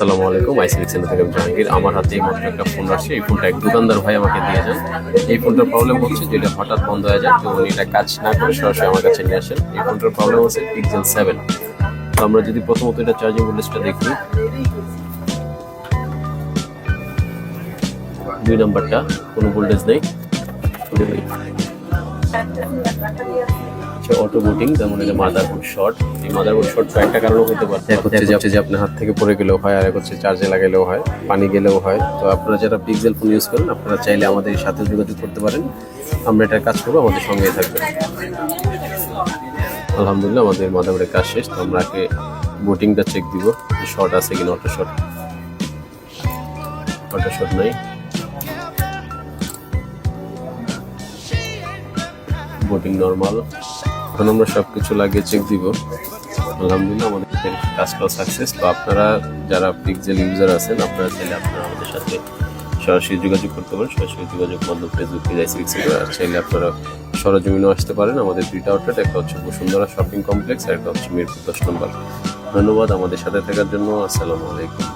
আসসালামু আলাইকুম ICB centre থেকে আমি জাহাঙ্গীর। আমার হাতে এই মাত্র একটা ফোন আসছে, এই ফোনটা এক দোকানদার ভাই আমাকে দিয়ে যান। এই ফোনটার প্রবলেম হচ্ছে যেটা হঠাৎ বন্ধ হয়ে যায়, তো উনি এটা কাজ না করে সরাসরি আমার কাছে নিয়ে আসেন। এই ফোনটার প্রবলেম হচ্ছে পিক্সেল সেভেন তো আমরা যদি প্রথমত এটা চার্জিং ভোল্টেজটা দেখি। দুই নাম্বারটা কোনো ভোল্টেজ নেই। অটো বুটিং যেমন এটা মাদারবোর্ড শর্ট এই মাদারবোর্ড শর্ট কয়েকটা কারণও হতে পারে এক হচ্ছে যে যে আপনার হাত থেকে পড়ে গেলেও হয়, আর এক হচ্ছে চার্জে লাগালেও হয়, পানি গেলেও হয়। তো আপনারা যারা পিক্সেল ফোন ইউজ করেন, আপনারা চাইলে আমাদের সাথে যোগাযোগ করতে পারেন। আমরা এটার কাজ করব, আমাদের সঙ্গে থাকবেন। আলহামদুলিল্লাহ, আমাদের মাদারবোর্ডের কাজ শেষ। তো আমরা আগে বুটিংটা চেক দিব শর্ট আছে কিনা অটো শর্ট অটো শর্ট নাই। বোটিং নর্মাল এখন আমরা সব কিছু লাগিয়ে চেক দিব। আলহামদুলিল্লাহ আমাদের কাজটাও সাকসেস তো আপনারা যারা পিক্সেল ইউজার আছেন, আপনারা চাইলে আপনারা আমাদের সাথে সরাসরি যোগাযোগ করতে পারেন। সরাসরি যোগাযোগ বন্ধ ফেসবুক পেজ আইসিক্স আর চাইলে আপনারা সরজমিনও আসতে পারেন। আমাদের দুইটা আউটলেট একটা হচ্ছে বসুন্ধরা শপিং কমপ্লেক্স আর একটা হচ্ছে মিরপুর দশ নম্বর। ধন্যবাদ আমাদের সাথে থাকার জন্য। আসসালামু আলাইকুম।